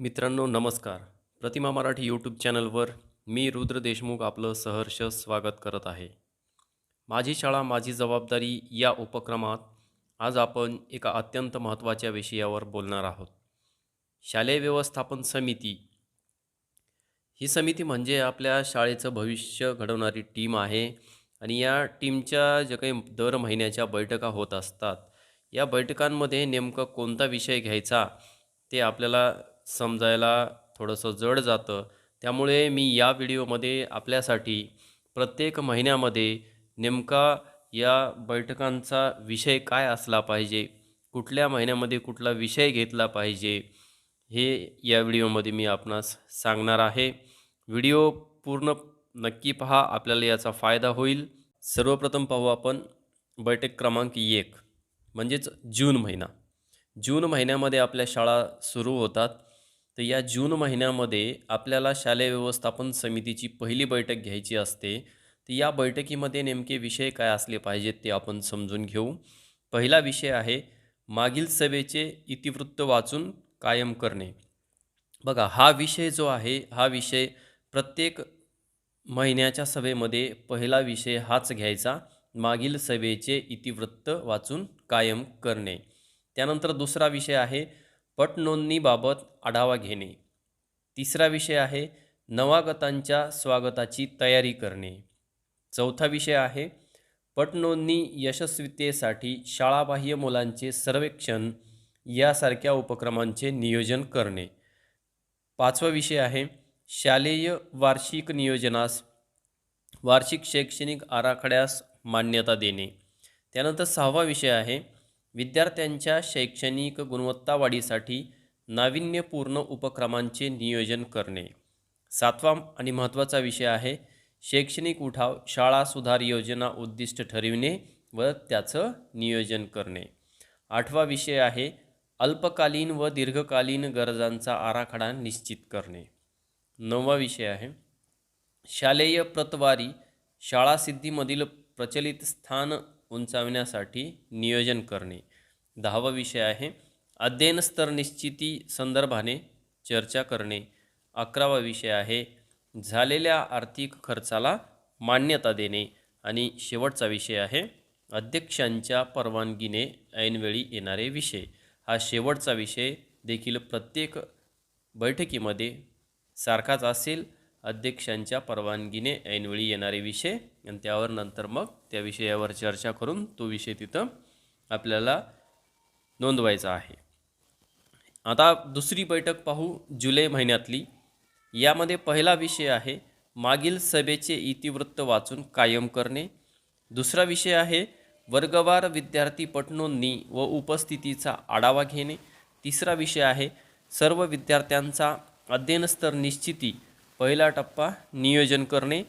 मित्रांनो नमस्कार. प्रतिमा मराठी यूट्यूब चॅनलवर मी रुद्र देशमुख आपलं सहर्ष स्वागत करत आहे. माझी शाळा माझी जबाबदारी या उपक्रमात आज आपण एका अत्यंत महत्त्वाच्या विषयावर बोलणार आहोत. शालेय व्यवस्थापन समिती. ही समिती म्हणजे आपल्या शाळेचं भविष्य घडवणारी टीम आहे आणि या टीमच्या ज्या काही दर महिन्याच्या बैठका होत असतात या बैठकांमध्ये नेमकं कोणता विषय घ्यायचा ते आपल्याला समजायला थोडंसं जड जातं. त्यामुळे मी या व्हिडिओमध्ये आपल्यासाठी प्रत्येक महिन्यामध्ये नेमका या बैठकांचा विषय काय असला पाहिजे? कुठल्या महिन्यामध्ये कुठला विषय घेतला पाहिजे? हे या व्हिडिओमध्ये मी आपणास सांगणार आहे. व्हिडिओ पूर्ण नक्की पहा आपल्याला याचा फायदा होईल. सर्वप्रथम पाहू आपण बैठक क्रमांक एक म्हणजेच जून महिना. जून महिन्यामध्ये आपल्या शाळा सुरू होतात. तर या जून महिन्यामध्ये आपल्याला शालेय व्यवस्थापन समितीची पहिली बैठक घ्यायची असते. तर या बैठकीमध्ये नेमके विषय काय असले पाहिजेत ते आपण समजून घेऊ. पहिला विषय आहे मागील सभेचे इतिवृत्त वाचून कायम करणे. बघा हा विषय जो आहे हा विषय प्रत्येक महिन्याच्या सभेमध्ये पहिला विषय हाच घ्यायचा मागील सभेचे इतिवृत्त वाचून कायम करणे. त्यानंतर दुसरा विषय आहे पटनोंदणीबाबत आढावा घेणे. तिसरा विषय आहे नवागतांच्या स्वागताची तयारी करणे. चौथा विषय आहे पटनोंदणी यशस्वीतेसाठी शाळाबाह्य मुलांचे सर्वेक्षण यासारख्या उपक्रमांचे नियोजन करणे. पाचवा विषय आहे शालेय वार्षिक नियोजनास वार्षिक शैक्षणिक आराखड्यास मान्यता देणे. त्यानंतर सहावा विषय आहे विद्यार्थ्यांच्या शैक्षणिक गुणवत्ता वाढीसाठी नाविन्यपूर्ण उपक्रमांचे नियोजन करणे. सातवा आणि महत्त्वाचा विषय आहे शैक्षणिक उठाव शाळा सुधार योजना उद्दिष्ट ठरविणे व त्याचं नियोजन करणे. आठवा विषय आहे अल्पकालीन व दीर्घकालीन गरजांचा आराखडा निश्चित करणे. नववा विषय आहे शालेय प्रतवारी शाळासिद्धीमधील प्रचलित स्थान उंचावण्यासाठी नियोजन करणे. दहावा विषय आहे. अध्ययन स्तर निश्चिती संदर्भाने चर्चा करणे. अकरावा विषय आहे. झालेल्या आर्थिक खर्चाला मान्यता देणे आणि शेवटचा विषय आहे. अध्यक्षांच्या परवानगीने ऐनवेळी येणारे विषय. हा शेवटचा विषय देखील प्रत्येक बैठकीमध्ये सारखाच असेल. अध्यक्षांच्या परवानगीने ऐनवेळी येणारे विषय आणि त्यावर नंतर मग त्या विषयावर चर्चा करून तो विषय तिथं आपल्याला नोंदवायचा आहे. आता दुसरी बैठक पाहू जुलै महिन्यातली. यामध्ये पहिला विषय आहे मागील सभेचे इतिवृत्त वाचून कायम करणे. दुसरा विषय आहे वर्गवार विद्यार्थी पटनोंदणी व उपस्थितीचा आढावा घेणे. तिसरा विषय आहे सर्व विद्यार्थ्यांचा अध्ययनस्तर निश्चिती पहिला टप्पा नियोजन करणे.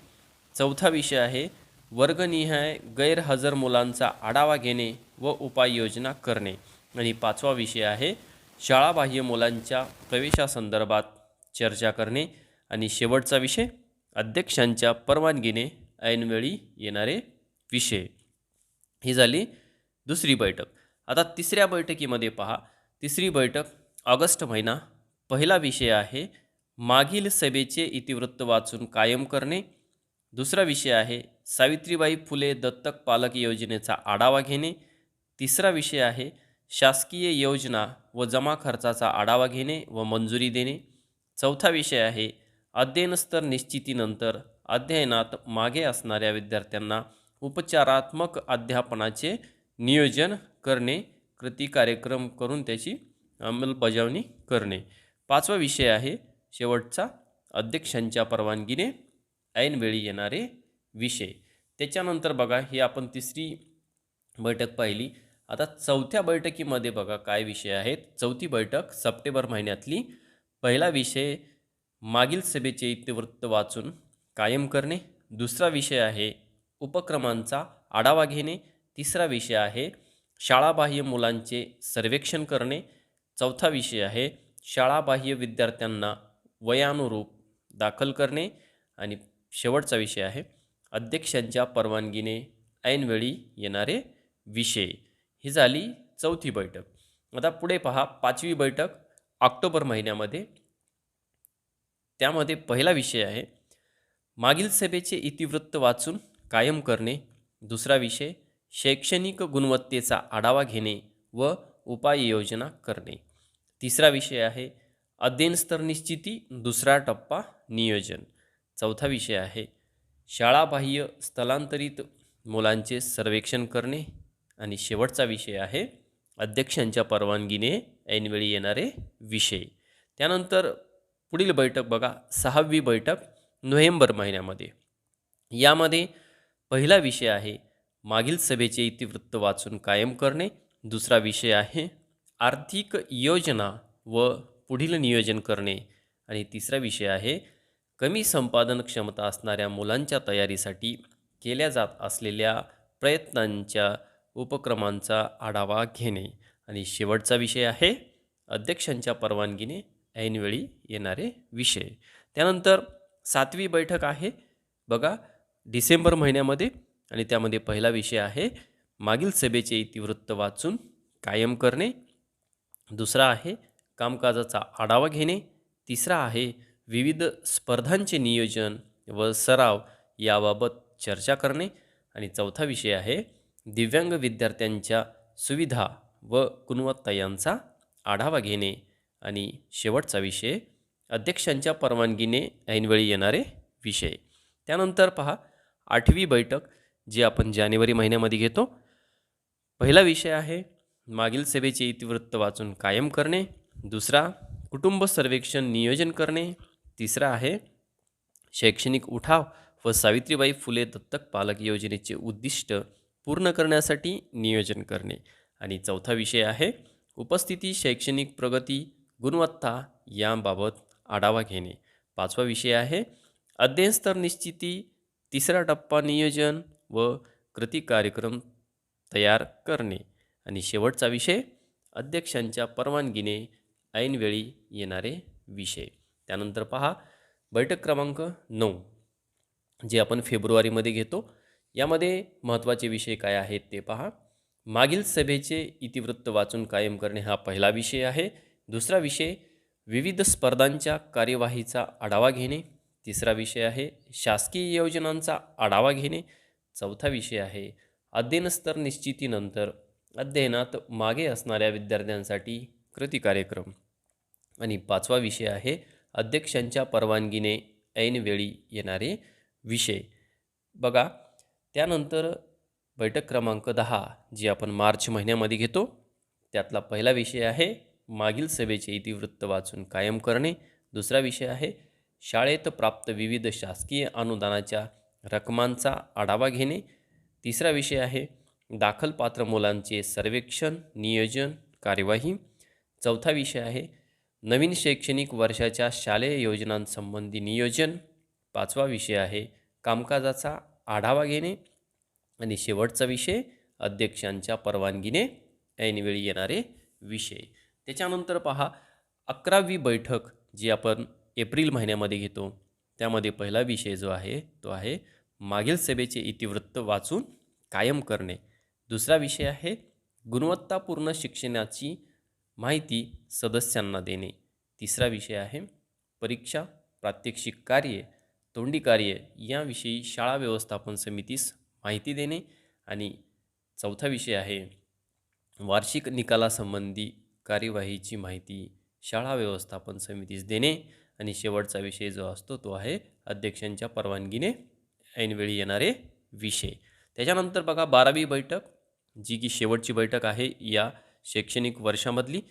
चौथा विषय आहे वर्गनिहाय गैरहजर मुलांचा आढावा घेणे व उपाययोजना करणे. आणि पाचवा विषय आहे शाळाबाह्य मुलांच्या प्रवेशासंदर्भात चर्चा करणे. आणि शेवटचा विषय अध्यक्षांच्या परवानगीने ऐनवेळी येणारे विषय. ही झाली दुसरी बैठक. आता तिसऱ्या बैठकीमध्ये पहा. तिसरी बैठक ऑगस्ट महिना. पहिला विषय आहे मागील सभेचे इतिवृत्त वाचून कायम करणे. दुसरा विषय आहे सावित्रीबाई फुले दत्तक पालक योजनेचा आढावा घेणे. तिसरा विषय आहे शासकीय योजना व जमा खर्चाचा आढावा घेणे व मंजुरी देणे. चौथा विषय आहे अध्ययनस्तर निश्चितीनंतर अध्ययनात मागे असणाऱ्या विद्यार्थ्यांना उपचारात्मक अध्यापनाचे नियोजन करणे कृती कार्यक्रम करून त्याची अंमलबजावणी करणे. पाचवा विषय आहे शेवटचा अध्यक्षांच्या परवानगीने ऐनवेळी येणारे विषय. त्याच्यानंतर बघा ही आपण तिसरी बैठक पाहिली. आता चौथ्या बैठकीमध्ये बघा काय विषय आहेत. चौथी बैठक सप्टेंबर महिन्यातली. पहिला विषय मागील सभेचे इतिवृत्त वाचून कायम करणे. दुसरा विषय आहे उपक्रमांचा आढावा घेणे. तिसरा विषय आहे शाळाबाह्य मुलांचे सर्वेक्षण करणे. चौथा विषय आहे शाळाबाह्य विद्यार्थ्यांना वयानुरूप दाखल करणे. आणि शेवटचा विषय आहे अध्यक्षांच्या परवानगीने ऐनवेळी येणारे विषय. ही झाली चौथी बैठक. आता पुढे पहा पाचवी बैठक ऑक्टोबर महिन्यामध्ये. त्यामध्ये पहिला विषय आहे मागील सभेचे इतिवृत्त वाचून कायम करणे. दुसरा विषय शैक्षणिक गुणवत्तेचा आढावा घेणे व उपाययोजना करणे. तिसरा विषय आहे अध्ययन स्तर निश्चिती. दुसरा टप्पा नियोजन. चौथा विषय आहे शाळाबाह्य स्थलांतरित मुलांचे सर्वेक्षण करणे. आणि शेवटचा विषय आहे अध्यक्षांच्या परवानगीने ऐनवेळी येणारे विषय. त्यानंतर पुढील बैठक बघा सहावी बैठक नोव्हेंबर महिन्यामध्ये. यामध्ये पहिला विषय आहे मागील सभेचे इतिवृत्त वाचून कायम करणे. दुसरा विषय आहे आर्थिक योजना व पुढील नियोजन करणे. आणि तिसरा विषय आहे कमी संपादन क्षमता असणाऱ्या मुलांच्या तयारीसाठी केल्या जात असलेल्या प्रयत्नांच्या उपक्रमांचा आढावा घेणे. आणि शेवटचा विषय आहे अध्यक्षांच्या परवानगीने ऐनवेळी येणारे विषय. त्यानंतर सातवी बैठक आहे. बघा डिसेंबर महिन्यामध्ये आणि त्यामध्ये पहिला विषय आहे मागील सभेचे इतिवृत्त वाचून कायम करणे. दुसरा आहे कामकाजाचा आढावा घेणे. तिसरा आहे विविध स्पर्धांचे नियोजन व सराव याबाबत चर्चा करणे. आणि चौथा विषय आहे दिव्यांग विद्यार्थ्यांच्या सुविधा व गुणवत्ता यांचा आढावा घेणे आणि शेवटचा विषय अध्यक्षांच्या परवानगीने ऐनवेळी येणारे विषय. त्यानंतर पहा आठवी बैठक जी आपण जानेवारी महिन्यामध्ये घेतो. पहिला विषय आहे मागील सभेचे इतिवृत्त वाचून कायम करणे. दुसरा कुटुंब सर्वेक्षण नियोजन करणे. तिसरा आहे शैक्षणिक उठाव व सावित्रीबाई फुले दत्तक पालक योजनेचे उद्दिष्ट पूर्ण करण्यासाठी नियोजन करणे. आणि चौथा विषय आहे उपस्थिती शैक्षणिक प्रगती गुणवत्ता याबाबत आढावा घेणे. पाचवा विषय आहे अध्ययन स्तर निश्चिती तिसरा टप्पा नियोजन व कृती कार्यक्रम तयार करणे. आणि शेवटचा विषय अध्यक्षांच्या परवानगीने ऐनवेळी येणारे विषय. त्यानंतर पहा बैठक क्रमांक नऊ जे आपण फेब्रुवारीमध्ये घेतो. यामध्ये महत्त्वाचे विषय काय आहेत ते पहा. मागील सभेचे इतिवृत्त वाचून कायम करणे हा पहिला विषय आहे. दुसरा विषय विविध स्पर्धांच्या कार्यवाहीचा आढावा घेणे. तिसरा विषय आहे शासकीय योजनांचा आढावा घेणे. चौथा विषय आहे अध्ययनस्तर निश्चितीनंतर अध्ययनात मागे असणाऱ्या विद्यार्थ्यांसाठी कृती कार्यक्रम. आणि पाचवा विषय आहे अध्यक्षांच्या परवानगीने ऐनवेळी येणारे विषय. बघा त्यानंतर बैठक क्रमांक दहा जी आपण मार्च महिन्यामध्ये घेतो त्यातला पहिला विषय आहे मागील सभेचे इतिवृत्त वाचून कायम करणे. दुसरा विषय आहे शाळेत प्राप्त विविध शासकीय अनुदानाच्या रकमांचा आढावा घेणे. तिसरा विषय आहे दाखलपात्र मुलांचे सर्वेक्षण नियोजन कार्यवाही. चौथा विषय आहे नवीन शैक्षणिक वर्षाच्या शालेय योजनांसंबंधी नियोजन. पाचवा विषय आहे कामकाजाचा आढावा घेणे आणि शेवटचा विषय अध्यक्षांच्या परवानगीने ऐनवेळी येणारे विषय. त्याच्यानंतर पहा अकरावी बैठक जी आपण एप्रिल महिन्यामध्ये घेतो त्यामध्ये पहिला विषय जो आहे तो आहे मागील सभेचे इतिवृत्त वाचून कायम करणे. दुसरा विषय आहे गुणवत्तापूर्ण शिक्षणाची माहिती सदस्यांना देणे. तिसरा विषय आहे परीक्षा प्रात्यक्षिक कार्ये तोंडी कार्य याविषयी शाळा व्यवस्थापन समितीस माहिती देणे आणि चौथा विषय आहे वार्षिक निकालासंबंधी कार्यवाहीची माहिती शाळा व्यवस्थापन समितीस देणे आणि शेवटचा विषय जो असतो तो आहे अध्यक्षांच्या परवानगीने ऐनवेळी येणारे विषय. त्याच्यानंतर बघा बारावी बैठक जी की शेवटची बैठक आहे या शैक्षणिक वर्षामधली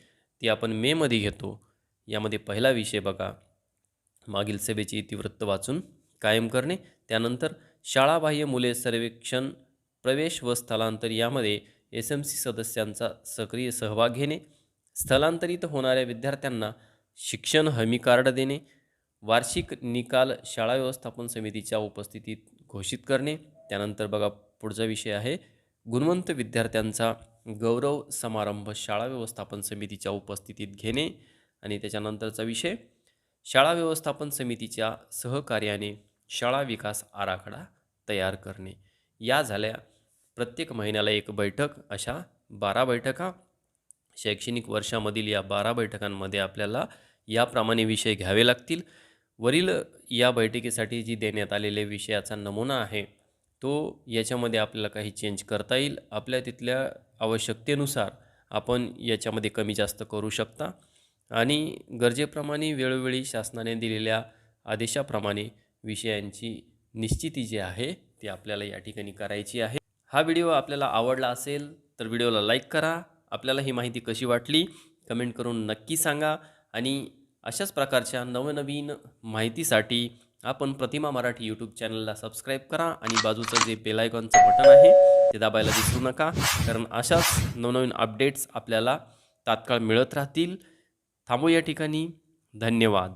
ती आपण मेमध्ये घेतो. यामध्ये पहिला विषय बघा मागील सभेचे इतिवृत्त वाचून कायम करणे त्यानंतर शाळाबाह्य मुले सर्वेक्षण प्रवेश व स्थलांतर यामध्ये एस एम सी सदस्यांचा सक्रिय सहभाग घेणे स्थलांतरित होणाऱ्या विद्यार्थ्यांना शिक्षण हमी कार्ड देणे वार्षिक निकाल शाळा व्यवस्थापन समितीच्या उपस्थितीत घोषित करणे त्यानंतर बघा पुढचा विषय आहे. गुणवंत विद्यार्थ्यांचा गौरव समारंभ शाळा व्यवस्थापन समितीच्या उपस्थितीत घेणे आणि त्याच्यानंतरचा विषय शाळा व्यवस्थापन समितीच्या सहकार्याने शाळा विकास आराखडा तयार करणे. या झाल्या. प्रत्येक महिन्याला एक बैठक अशा बारा बैठका. शैक्षणिक वर्षामधील या बारा बैठकांमध्ये आपल्याला याप्रमाणे विषय घ्यावे लागतील. वरील या बैठकीसाठी जी देण्यात आलेल्या विषयाचा नमुना आहे तो याच्यामध्ये आपल्याला काही चेंज करता येईल. आपल्या तिथल्या आवश्यकतेनुसार आपण याच्यामध्ये कमी जास्त करू शकता. आणि गरजेप्रमाणे वेळोवेळी शासनाने दिलेल्या आदेशाप्रमाणे विषयांची निश्चिती जी आहे ती आपल्याला या ठिकाणी करायची आहे. हा व्हिडिओ आपल्याला आवडला असेल तर व्हिडिओला लाईक करा. आपल्याला ही माहिती कशी वाटली कमेंट करून नक्की सांगा. आणि अशाच प्रकारच्या नवनवीन माहितीसाठी आपण प्रतिमा मराठी यूट्यूब चॅनलला सबस्क्राईब करा आणि बाजूचं जे बेलायकॉनचं बटन आहे ते दाबायला विसरू नका. कारण अशाच नवनवीन अपडेट्स आपल्याला तात्काळ मिळत राहतील. थांबू या ठिकाणी. धन्यवाद.